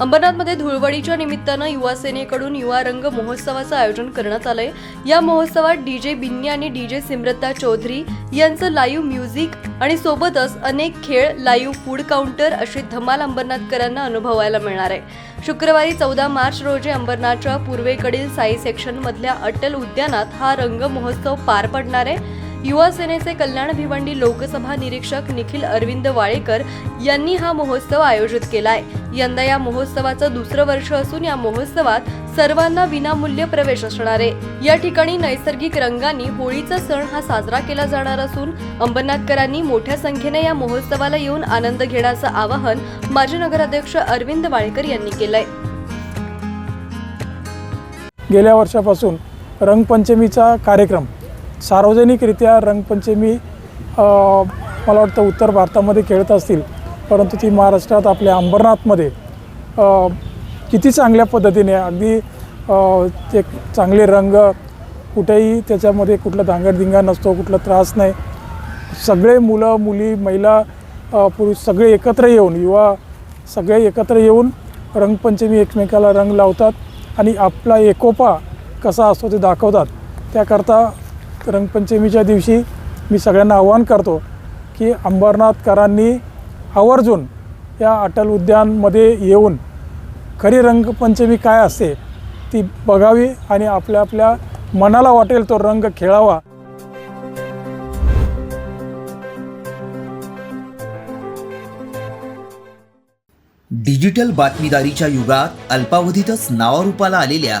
अंबरनाथमध्ये धुळवडीच्या निमित्तानं युवा सेनेकडून युवा रंग महोत्सवाचं आयोजन करण्यात आलंय. या महोत्सवात डीजे बिन्नी आणि डीजे सिमरता चौधरी यांचं लाईव्ह म्युझिक आणि सोबतच अनेक खेळ लाईव्ह फूड काउंटर अशी धमाल अंबरनाथकरांना अनुभवायला मिळणार आहे. शुक्रवारी चौदा मार्च रोजी अंबरनाथच्या पूर्वेकडील साई सेक्शनमधल्या अटल उद्यानात हा रंग महोत्सव पार पडणार आहे. युवा सेनेचे कल्याण भिवंडी लोकसभा निरीक्षक निखिल अरविंद वाळेकर यांनी हा महोत्सव आयोजित केलाय. यंदा या महोत्सवाचं दुसरं वर्ष असून या महोत्सवात सर्वांना विनामूल्य प्रवेश असणार आहे. या ठिकाणी नैसर्गिक रंगांनी होळीचा सण हा साजरा केला जाणार असून अंबरनाथकरांनी मोठ्या संख्येने या महोत्सवाला येऊन आनंद घेण्याचं आवाहन माजी नगराध्यक्ष अरविंद वाळेकर यांनी केलंय. गेल्या वर्षापासून रंगपंचमीचा कार्यक्रम सार्वजनिकरित्या रंगपंचमी मला वाटतं उत्तर भारतामध्ये खेळत असतील परंतु ती महाराष्ट्रात आपल्या अंबरनाथमध्ये किती चांगल्या पद्धतीने अगदी ते चांगले रंग कुठेही त्याच्यामध्ये कुठला धांगडधिंगा नसतो कुठला त्रास नाही. सगळे मुलं मुली महिला पुरुष सगळे एकत्र येऊन युवा सगळे एकत्र येऊन रंगपंचमी एकमेकाला रंग लावतात आणि आपला एकोपा कसा असतो ते दाखवतात. त्याकरता रंगपंचमीच्या दिवशी मी सगळ्यांना आवाहन करतो की अंबरनाथकरांनी आवर्जून या अटल उद्यानमध्ये येऊन खरी रंगपंचमी काय असते ती बघावी आणि आपल्या आपल्या मनाला वाटेल तो रंग खेळावा. डिजिटल बातमीदारीच्या युगात अल्पावधीतच नावारूपाला आलेल्या